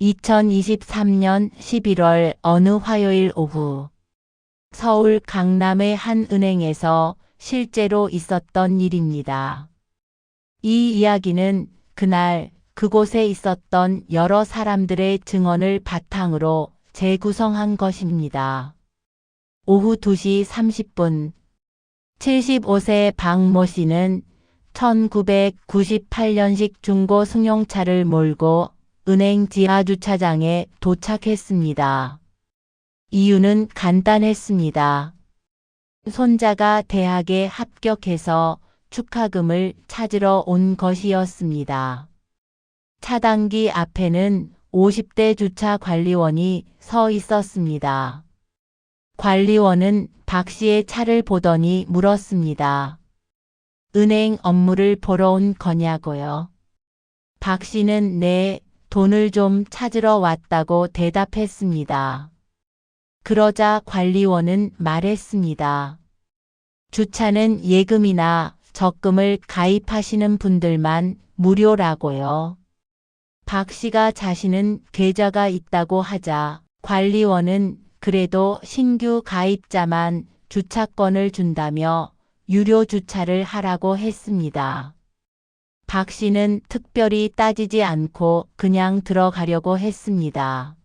2023년 11월 어느 화요일 오후 서울 강남의 한 은행에서 실제로 있었던 일입니다. 이 이야기는 그날 그곳에 있었던 여러 사람들의 증언을 바탕으로 재구성한 것입니다. 오후 2시 30분 75세 박 모 씨는 1998년식 중고 승용차를 몰고 은행 지하 주차장에 도착했습니다. 이유는 간단했습니다. 손자가 대학에 합격해서 축하금을 찾으러 온 것이었습니다. 차단기 앞에는 50대 주차 관리원이 서 있었습니다. 관리원은 박 씨의 차를 보더니 물었습니다. 은행 업무를 보러 온 거냐고요? 박 씨는 네, 돈을 좀 찾으러 왔다고 대답했습니다. 그러자 관리원은 말했습니다. 주차는 예금이나 적금을 가입하시는 분들만 무료라고요. 박 씨가 자신은 계좌가 있다고 하자 관리원은 그래도 신규 가입자만 주차권을 준다며 유료 주차를 하라고 했습니다. 박 씨는 특별히 따지지 않고 그냥 들어가려고 했습니다.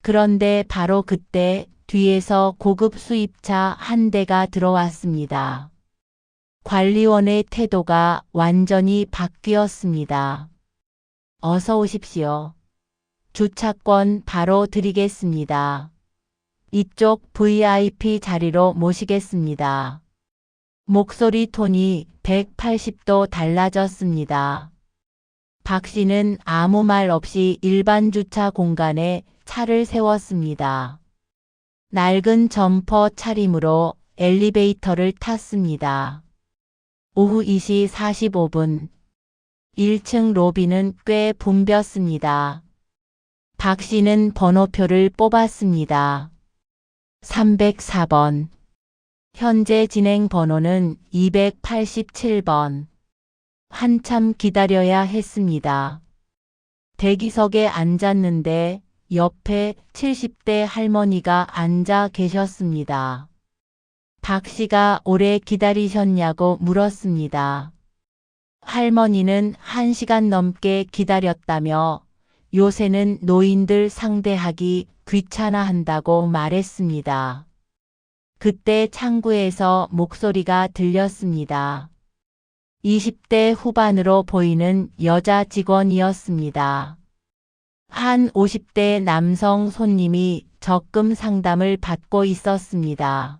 그런데 바로 그때 뒤에서 고급 수입차 한 대가 들어왔습니다. 관리원의 태도가 완전히 바뀌었습니다. 어서 오십시오. 주차권 바로 드리겠습니다. 이쪽 VIP 자리로 모시겠습니다. 목소리 톤이 180도 달라졌습니다. 박 씨는 아무 말 없이 일반 주차 공간에 차를 세웠습니다. 낡은 점퍼 차림으로 엘리베이터를 탔습니다. 오후 2시 45분. 1층 로비는 꽤 붐볐습니다. 박 씨는 번호표를 뽑았습니다. 304번. 현재 진행 번호는 287번. 한참 기다려야 했습니다. 대기석에 앉았는데 옆에 70대 할머니가 앉아 계셨습니다. 박 씨가 오래 기다리셨냐고 물었습니다. 할머니는 한 시간 넘게 기다렸다며 요새는 노인들 상대하기 귀찮아 한다고 말했습니다. 그때 창구에서 목소리가 들렸습니다. 20대 후반으로 보이는 여자 직원이었습니다. 한 50대 남성 손님이 적금 상담을 받고 있었습니다.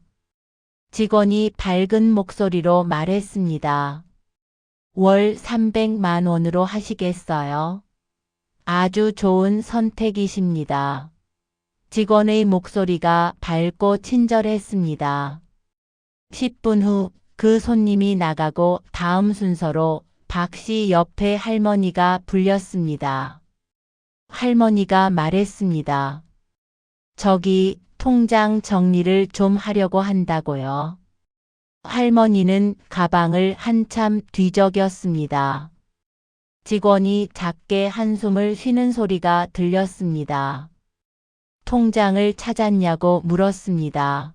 직원이 밝은 목소리로 말했습니다. 월 300만 원으로 하시겠어요? 아주 좋은 선택이십니다. 직원의 목소리가 밝고 친절했습니다. 10분 후 그 손님이 나가고 다음 순서로 박 씨 옆에 할머니가 불렸습니다. 할머니가 말했습니다. 저기 통장 정리를 좀 하려고 한다고요. 할머니는 가방을 한참 뒤적였습니다. 직원이 작게 한숨을 쉬는 소리가 들렸습니다. 통장을 찾았냐고 물었습니다.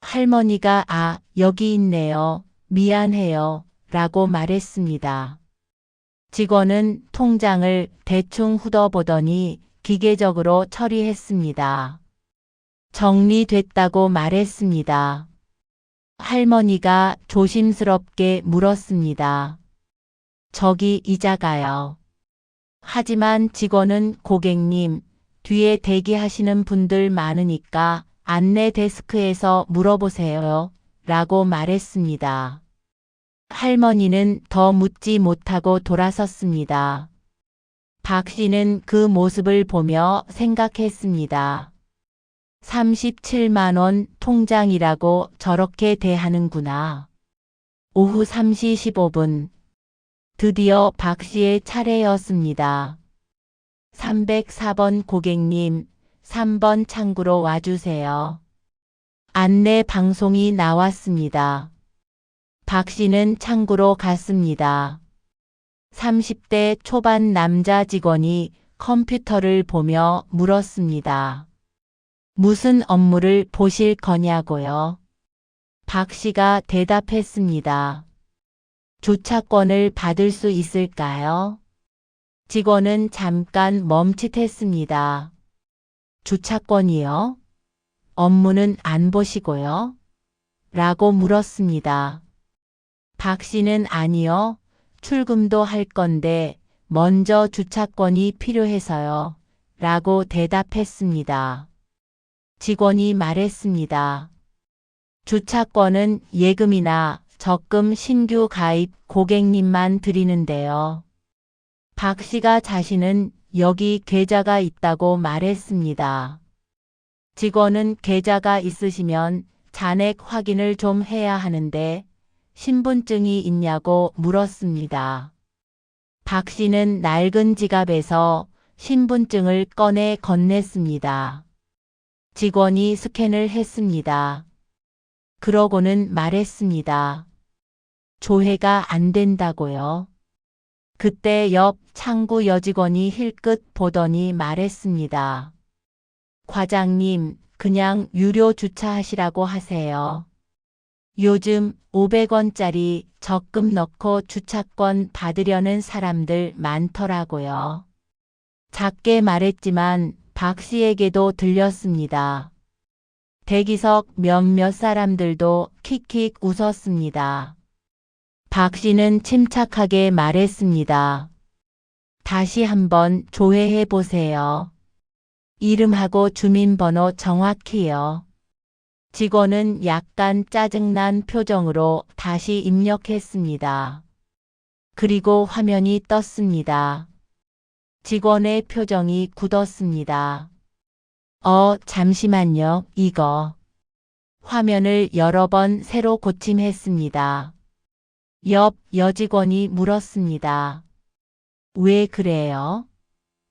할머니가 아, 여기 있네요. 미안해요. 라고 말했습니다. 직원은 통장을 대충 훑어보더니 기계적으로 처리했습니다. 정리됐다고 말했습니다. 할머니가 조심스럽게 물었습니다. 저기 이자가요. 하지만 직원은 고객님, 뒤에 대기하시는 분들 많으니까 안내 데스크에서 물어보세요. 라고 말했습니다. 할머니는 더 묻지 못하고 돌아섰습니다. 박 씨는 그 모습을 보며 생각했습니다. 37만원 통장이라고 저렇게 대하는구나. 오후 3시 15분. 드디어 박 씨의 차례였습니다. 304번 고객님, 3번 창구로 와주세요. 안내 방송이 나왔습니다. 박 씨는 창구로 갔습니다. 30대 초반 남자 직원이 컴퓨터를 보며 물었습니다. 무슨 업무를 보실 거냐고요? 박 씨가 대답했습니다. 주차권을 받을 수 있을까요? 직원은 잠깐 멈칫했습니다. 주차권이요? 업무는 안 보시고요? 라고 물었습니다. 박 씨는 아니요. 출금도 할 건데 먼저 주차권이 필요해서요. 라고 대답했습니다. 직원이 말했습니다. 주차권은 예금이나 적금 신규 가입 고객님만 드리는데요. 박 씨가 자신은 여기 계좌가 있다고 말했습니다. 직원은 계좌가 있으시면 잔액 확인을 좀 해야 하는데 신분증이 있냐고 물었습니다. 박 씨는 낡은 지갑에서 신분증을 꺼내 건넸습니다. 직원이 스캔을 했습니다. 그러고는 말했습니다. 조회가 안 된다고요. 그때 옆 창구 여직원이 힐끗 보더니 말했습니다. 과장님, 그냥 유료 주차하시라고 하세요. 요즘 500원짜리 적금 넣고 주차권 받으려는 사람들 많더라고요. 작게 말했지만 박 씨에게도 들렸습니다. 대기석 몇몇 사람들도 킥킥 웃었습니다. 박 씨는 침착하게 말했습니다. 다시 한번 조회해 보세요. 이름하고 주민번호 정확히요. 직원은 약간 짜증난 표정으로 다시 입력했습니다. 그리고 화면이 떴습니다. 직원의 표정이 굳었습니다. 어, 잠시만요, 이거. 화면을 여러 번 새로 고침했습니다. 옆 여직원이 물었습니다. 왜 그래요?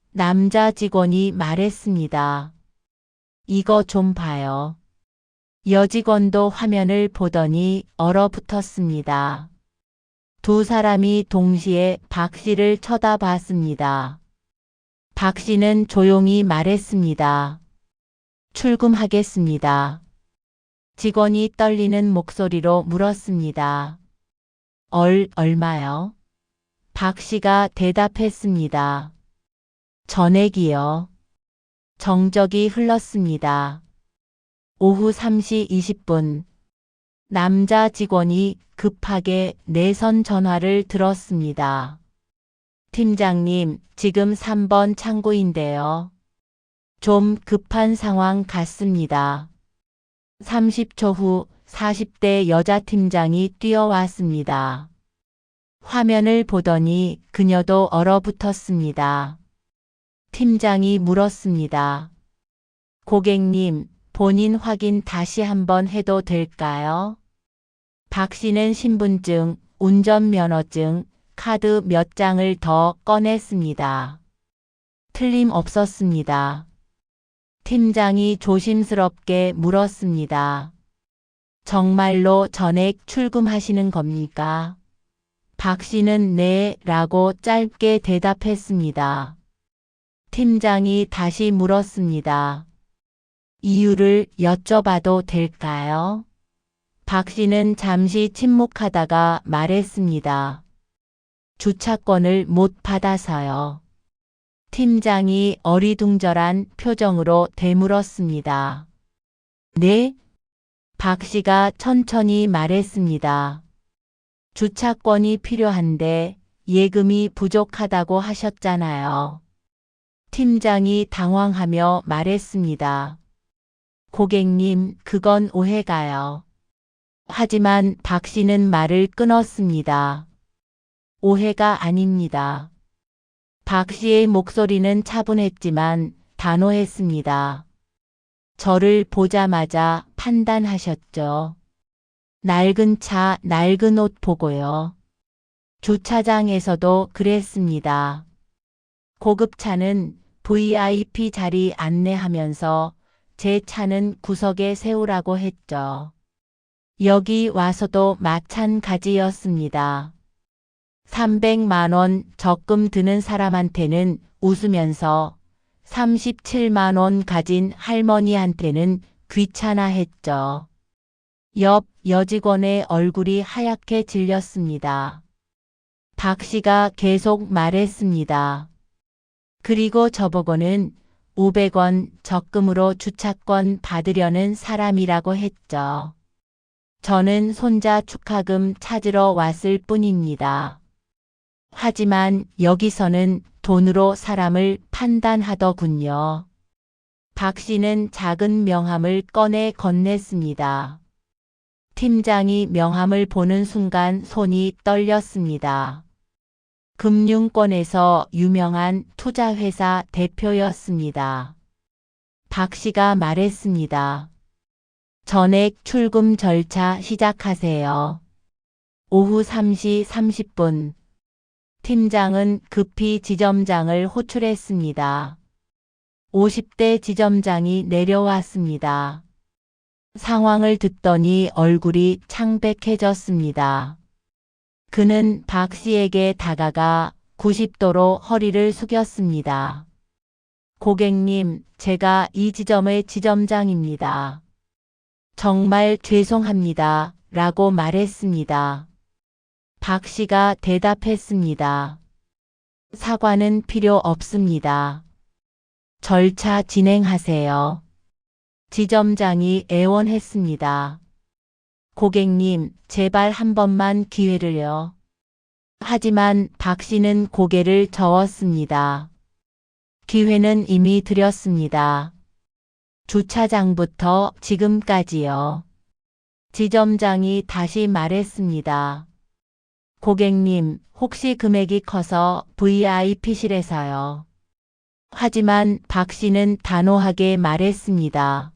남자 직원이 말했습니다. 이거 좀 봐요. 여직원도 화면을 보더니 얼어붙었습니다. 두 사람이 동시에 박 씨를 쳐다봤습니다. 박 씨는 조용히 말했습니다. 출금하겠습니다. 직원이 떨리는 목소리로 물었습니다. 얼, 얼마요? 박 씨가 대답했습니다. 전액이요. 정적이 흘렀습니다. 오후 3시 20분. 남자 직원이 급하게 내선 전화를 들었습니다. 팀장님, 지금 3번 창구인데요. 좀 급한 상황 같습니다. 30초 후 40대 여자 팀장이 뛰어왔습니다. 화면을 보더니 그녀도 얼어붙었습니다. 팀장이 물었습니다. 고객님, 본인 확인 다시 한번 해도 될까요? 박 씨는 신분증, 운전면허증, 카드 몇 장을 더 꺼냈습니다. 틀림없었습니다. 팀장이 조심스럽게 물었습니다. 정말로 전액 출금하시는 겁니까? 박 씨는 네 라고 짧게 대답했습니다. 팀장이 다시 물었습니다. 이유를 여쭤봐도 될까요? 박 씨는 잠시 침묵하다가 말했습니다. 주차권을 못 받아서요. 팀장이 어리둥절한 표정으로 되물었습니다. 네? 박 씨가 천천히 말했습니다. 주차권이 필요한데 예금이 부족하다고 하셨잖아요. 팀장이 당황하며 말했습니다. 고객님, 그건 오해가요. 하지만 박 씨는 말을 끊었습니다. 오해가 아닙니다. 박 씨의 목소리는 차분했지만 단호했습니다. 저를 보자마자 판단하셨죠. 낡은 차, 낡은 옷 보고요. 주차장에서도 그랬습니다. 고급차는 VIP 자리 안내하면서 제 차는 구석에 세우라고 했죠. 여기 와서도 마찬가지였습니다. 300만 원 적금 드는 사람한테는 웃으면서 37만 원 가진 할머니한테는 귀찮아했죠. 옆 여직원의 얼굴이 하얗게 질렸습니다. 박 씨가 계속 말했습니다. 그리고 저보고는 500원 적금으로 주차권 받으려는 사람이라고 했죠. 저는 손자 축하금 찾으러 왔을 뿐입니다. 하지만 여기서는 돈으로 사람을 판단하더군요. 박 씨는 작은 명함을 꺼내 건넸습니다. 팀장이 명함을 보는 순간 손이 떨렸습니다. 금융권에서 유명한 투자회사 대표였습니다. 박 씨가 말했습니다. 전액 출금 절차 시작하세요. 오후 3시 30분. 팀장은 급히 지점장을 호출했습니다. 50대 지점장이 내려왔습니다. 상황을 듣더니 얼굴이 창백해졌습니다. 그는 박 씨에게 다가가 90도로 허리를 숙였습니다. 고객님, 제가 이 지점의 지점장입니다. 정말 죄송합니다. 라고 말했습니다. 박 씨가 대답했습니다. 사과는 필요 없습니다. 절차 진행하세요. 지점장이 애원했습니다. 고객님, 제발 한 번만 기회를요. 하지만 박 씨는 고개를 저었습니다. 기회는 이미 드렸습니다. 주차장부터 지금까지요. 지점장이 다시 말했습니다. 고객님, 혹시 금액이 커서 VIP실에서요. 하지만 박 씨는 단호하게 말했습니다.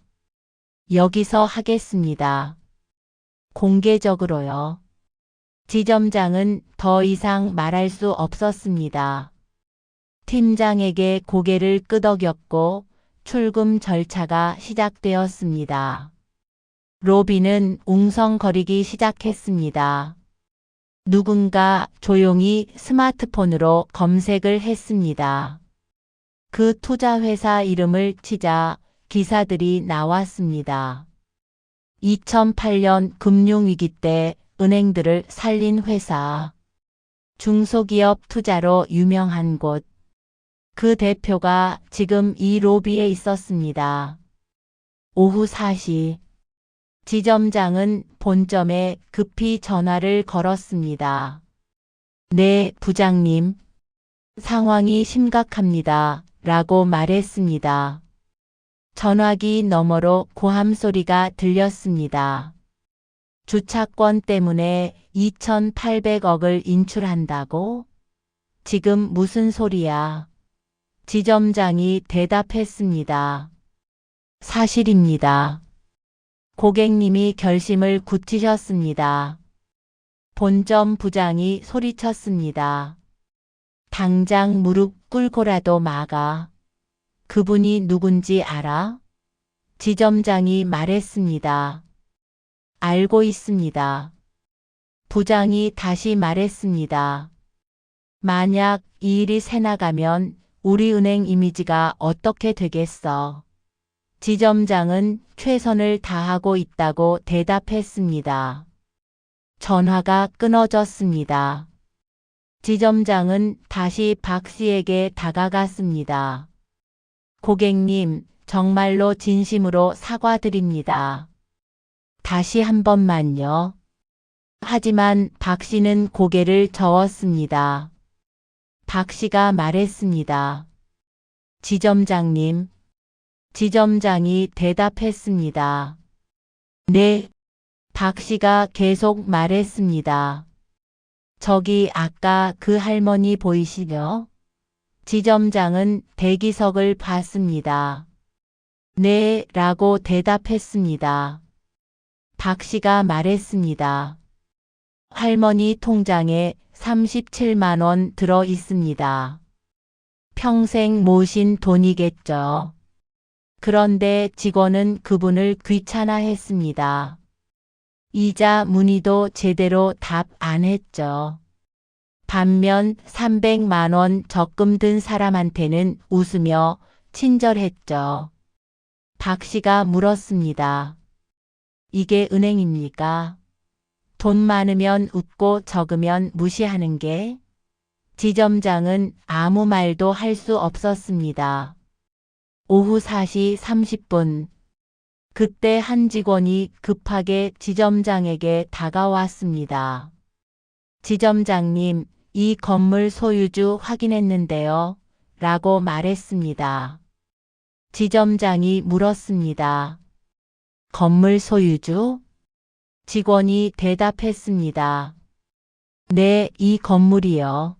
여기서 하겠습니다. 공개적으로요. 지점장은 더 이상 말할 수 없었습니다. 팀장에게 고개를 끄덕였고 출금 절차가 시작되었습니다. 로비는 웅성거리기 시작했습니다. 누군가 조용히 스마트폰으로 검색을 했습니다. 그 투자회사 이름을 치자 기사들이 나왔습니다. 2008년 금융위기 때 은행들을 살린 회사. 중소기업 투자로 유명한 곳. 그 대표가 지금 이 로비에 있었습니다. 오후 4시. 지점장은 본점에 급히 전화를 걸었습니다. 네, 부장님. 상황이 심각합니다. 라고 말했습니다. 전화기 너머로 고함 소리가 들렸습니다. 주차권 때문에 2,800억을 인출한다고? 지금 무슨 소리야? 지점장이 대답했습니다. 사실입니다. 고객님이 결심을 굳히셨습니다. 본점 부장이 소리쳤습니다. 당장 무릎 꿇고라도 막아. 그분이 누군지 알아? 지점장이 말했습니다. 알고 있습니다. 부장이 다시 말했습니다. 만약 이 일이 새나가면 우리 은행 이미지가 어떻게 되겠어? 지점장은 최선을 다하고 있다고 대답했습니다. 전화가 끊어졌습니다. 지점장은 다시 박 씨에게 다가갔습니다. 고객님, 정말로 진심으로 사과드립니다. 다시 한 번만요. 하지만 박 씨는 고개를 저었습니다. 박 씨가 말했습니다. 지점장님. 지점장이 대답했습니다. 네. 박 씨가 계속 말했습니다. 저기 아까 그 할머니 보이시죠? 지점장은 대기석을 봤습니다. 네, 라고 대답했습니다. 박 씨가 말했습니다. 할머니 통장에 37만원 들어 있습니다. 평생 모신 돈이겠죠. 그런데 직원은 그분을 귀찮아했습니다. 이자 문의도 제대로 답 안 했죠. 반면 300만 원 적금 든 사람한테는 웃으며 친절했죠. 박 씨가 물었습니다. 이게 은행입니까? 돈 많으면 웃고 적으면 무시하는 게? 지점장은 아무 말도 할 수 없었습니다. 오후 4시 30분. 그때 한 직원이 급하게 지점장에게 다가왔습니다. 지점장님, 이 건물 소유주 확인했는데요. 라고 말했습니다. 지점장이 물었습니다. 건물 소유주? 직원이 대답했습니다. 네, 이 건물이요.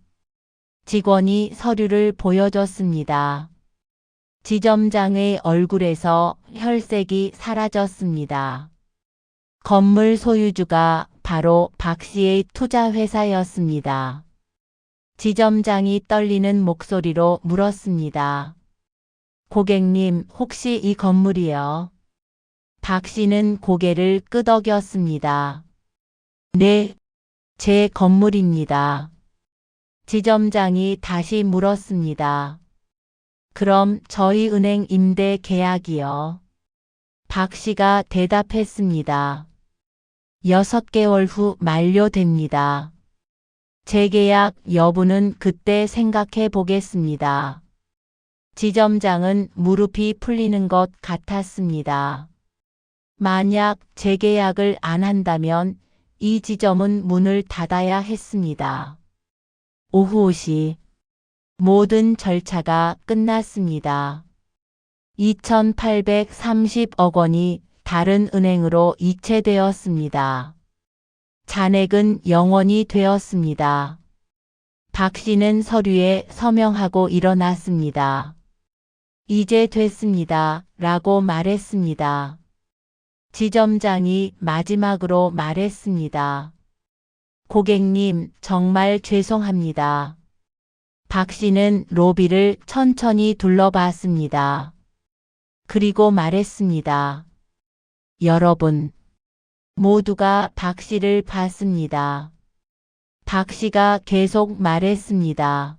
직원이 서류를 보여줬습니다. 지점장의 얼굴에서 혈색이 사라졌습니다. 건물 소유주가 바로 박 씨의 투자회사였습니다. 지점장이 떨리는 목소리로 물었습니다. 고객님, 혹시 이 건물이요? 박 씨는 고개를 끄덕였습니다. 네, 제 건물입니다. 지점장이 다시 물었습니다. 그럼 저희 은행 임대 계약이요. 박 씨가 대답했습니다. 6개월 후 만료됩니다. 재계약 여부는 그때 생각해 보겠습니다. 지점장은 무릎이 풀리는 것 같았습니다. 만약 재계약을 안 한다면 이 지점은 문을 닫아야 했습니다. 오후 5시 모든 절차가 끝났습니다. 2,830억 원이 다른 은행으로 이체되었습니다. 잔액은 영원이 되었습니다. 박 씨는 서류에 서명하고 일어났습니다. 이제 됐습니다. 라고 말했습니다. 지점장이 마지막으로 말했습니다. 고객님, 정말 죄송합니다. 박 씨는 로비를 천천히 둘러봤습니다. 그리고 말했습니다. 여러분, 모두가 박 씨를 봤습니다. 박 씨가 계속 말했습니다.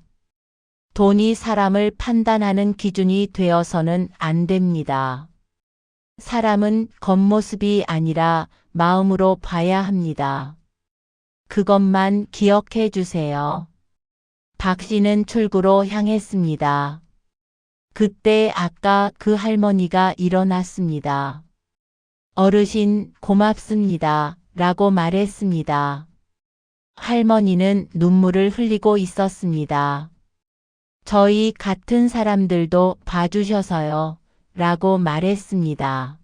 돈이 사람을 판단하는 기준이 되어서는 안 됩니다. 사람은 겉모습이 아니라 마음으로 봐야 합니다. 그것만 기억해 주세요. 박 씨는 출구로 향했습니다. 그때 아까 그 할머니가 일어났습니다. 어르신 고맙습니다. 라고 말했습니다. 할머니는 눈물을 흘리고 있었습니다. 저희 같은 사람들도 봐주셔서요. 라고 말했습니다.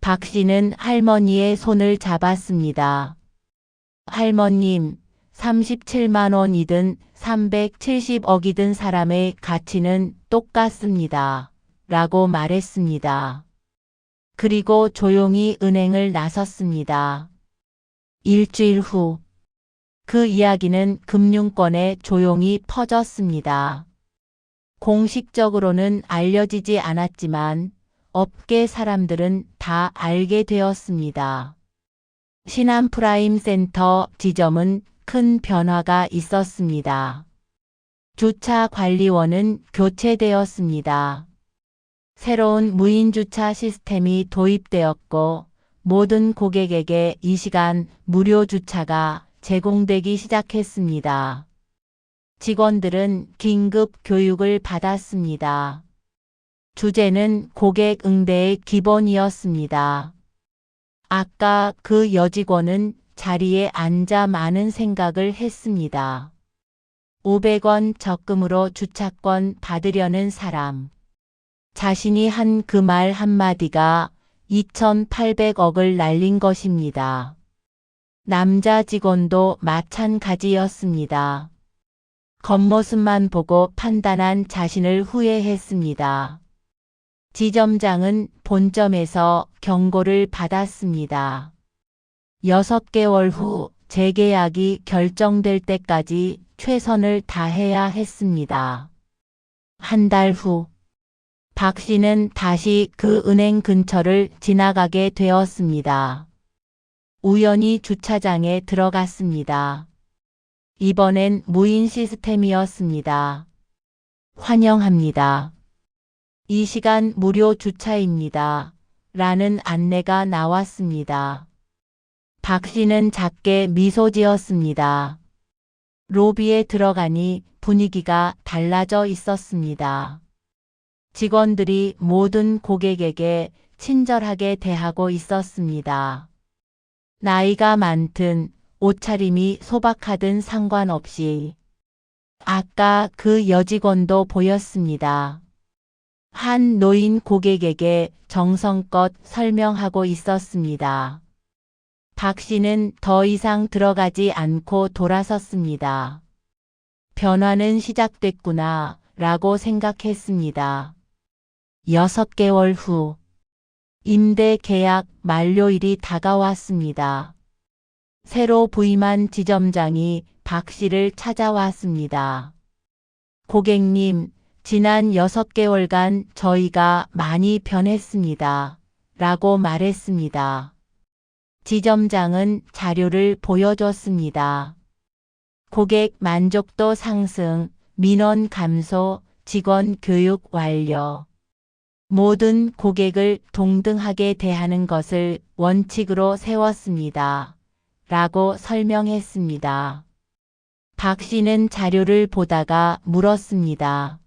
박 씨는 할머니의 손을 잡았습니다. 할머님, 37만 원이든 370억이 든 사람의 가치는 똑같습니다. 라고 말했습니다. 그리고 조용히 은행을 나섰습니다. 일주일 후, 그 이야기는 금융권에 조용히 퍼졌습니다. 공식적으로는 알려지지 않았지만 업계 사람들은 다 알게 되었습니다. 신한 프라임 센터 지점은 큰 변화가 있었습니다. 주차 관리원은 교체되었습니다. 새로운 무인 주차 시스템이 도입되었고 모든 고객에게 이 시간 무료 주차가 제공되기 시작했습니다. 직원들은 긴급 교육을 받았습니다. 주제는 고객 응대의 기본이었습니다. 아까 그 여직원은 자리에 앉아 많은 생각을 했습니다. 500원 적금으로 주차권 받으려는 사람. 자신이 한 그 말 한마디가 2,800억을 날린 것입니다. 남자 직원도 마찬가지였습니다. 겉모습만 보고 판단한 자신을 후회했습니다. 지점장은 본점에서 경고를 받았습니다. 6개월 후 재계약이 결정될 때까지 최선을 다해야 했습니다. 한 달 후, 박 씨는 다시 그 은행 근처를 지나가게 되었습니다. 우연히 주차장에 들어갔습니다. 이번엔 무인 시스템이었습니다. 환영합니다. 이 시간 무료 주차입니다. 라는 안내가 나왔습니다. 박 씨는 작게 미소 지었습니다. 로비에 들어가니 분위기가 달라져 있었습니다. 직원들이 모든 고객에게 친절하게 대하고 있었습니다. 나이가 많든 옷차림이 소박하든 상관없이 아까 그 여직원도 보였습니다. 한 노인 고객에게 정성껏 설명하고 있었습니다. 박 씨는 더 이상 들어가지 않고 돌아섰습니다. 변화는 시작됐구나 라고 생각했습니다. 여섯 개월 후 임대 계약 만료일이 다가왔습니다. 새로 부임한 지점장이 박 씨를 찾아왔습니다. 고객님, 지난 6개월간 저희가 많이 변했습니다. 라고 말했습니다. 지점장은 자료를 보여줬습니다. 고객 만족도 상승, 민원 감소, 직원 교육 완료. 모든 고객을 동등하게 대하는 것을 원칙으로 세웠습니다. 라고 설명했습니다. 박 씨는 자료를 보다가 물었습니다.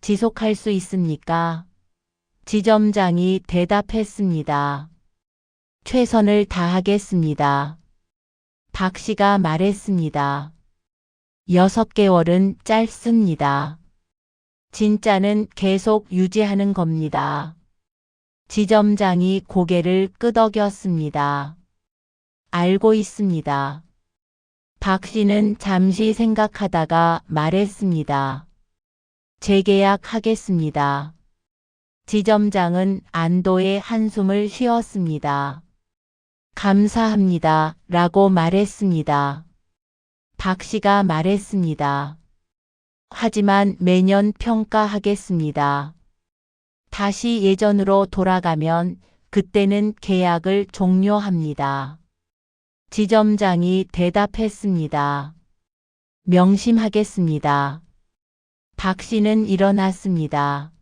지속할 수 있습니까? 지점장이 대답했습니다. 최선을 다하겠습니다. 박 씨가 말했습니다. 여섯 개월은 짧습니다. 진짜는 계속 유지하는 겁니다. 지점장이 고개를 끄덕였습니다. 알고 있습니다. 박 씨는 잠시 생각하다가 말했습니다. 재계약하겠습니다. 지점장은 안도의 한숨을 쉬었습니다. 감사합니다. 라고 말했습니다. 박 씨가 말했습니다. 하지만 매년 평가하겠습니다. 다시 예전으로 돌아가면 그때는 계약을 종료합니다. 지점장이 대답했습니다. 명심하겠습니다. 박 씨는 일어났습니다.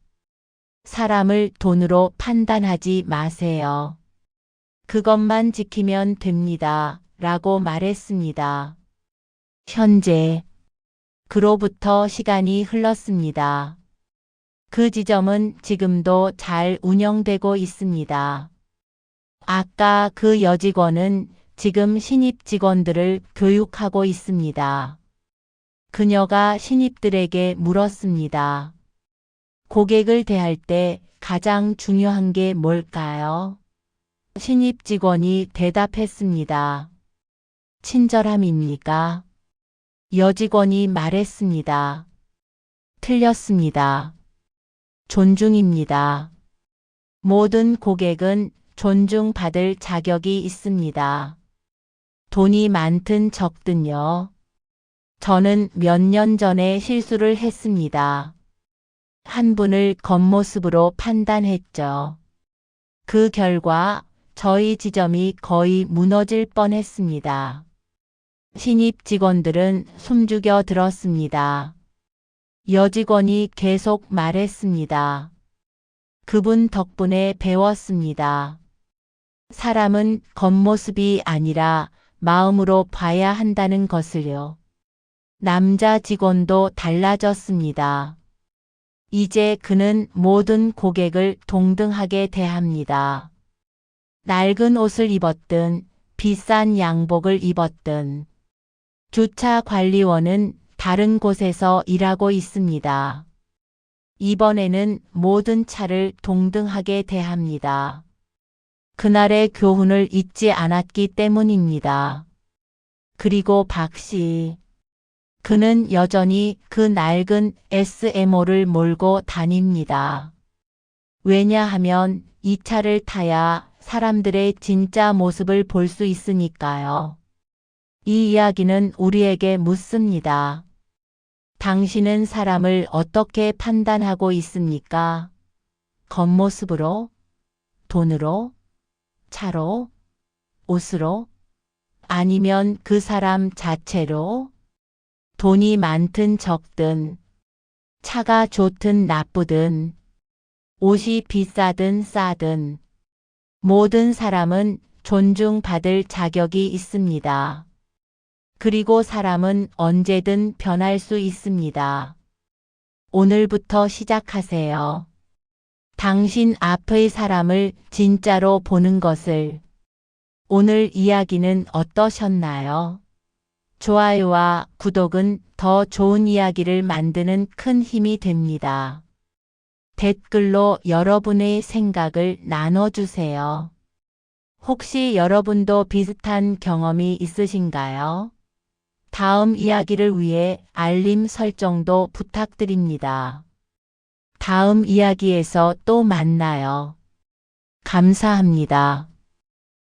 사람을 돈으로 판단하지 마세요. 그것만 지키면 됩니다. 라고 말했습니다. 현재 그로부터 시간이 흘렀습니다. 그 지점은 지금도 잘 운영되고 있습니다. 아까 그 여직원은 지금 신입 직원들을 교육하고 있습니다. 그녀가 신입들에게 물었습니다. 고객을 대할 때 가장 중요한 게 뭘까요? 신입 직원이 대답했습니다. 친절함입니까? 여직원이 말했습니다. 틀렸습니다. 존중입니다. 모든 고객은 존중받을 자격이 있습니다. 돈이 많든 적든요. 저는 몇 년 전에 실수를 했습니다. 한 분을 겉모습으로 판단했죠. 그 결과 저희 지점이 거의 무너질 뻔했습니다. 신입 직원들은 숨죽여 들었습니다. 여직원이 계속 말했습니다. 그분 덕분에 배웠습니다. 사람은 겉모습이 아니라 마음으로 봐야 한다는 것을요. 남자 직원도 달라졌습니다. 이제 그는 모든 고객을 동등하게 대합니다. 낡은 옷을 입었든 비싼 양복을 입었든 주차 관리원은 다른 곳에서 일하고 있습니다. 이번에는 모든 차를 동등하게 대합니다. 그날의 교훈을 잊지 않았기 때문입니다. 그리고 박 씨. 그는 여전히 그 낡은 SMO를 몰고 다닙니다. 왜냐하면 이 차를 타야 사람들의 진짜 모습을 볼 수 있으니까요. 이 이야기는 우리에게 묻습니다. 당신은 사람을 어떻게 판단하고 있습니까? 겉모습으로? 돈으로? 차로? 옷으로? 아니면 그 사람 자체로? 돈이 많든 적든, 차가 좋든 나쁘든, 옷이 비싸든 싸든, 모든 사람은 존중받을 자격이 있습니다. 그리고 사람은 언제든 변할 수 있습니다. 오늘부터 시작하세요. 당신 앞의 사람을 진짜로 보는 것을. 오늘 이야기는 어떠셨나요? 좋아요와 구독은 더 좋은 이야기를 만드는 큰 힘이 됩니다. 댓글로 여러분의 생각을 나눠주세요. 혹시 여러분도 비슷한 경험이 있으신가요? 다음 이야기를 위해 알림 설정도 부탁드립니다. 다음 이야기에서 또 만나요. 감사합니다.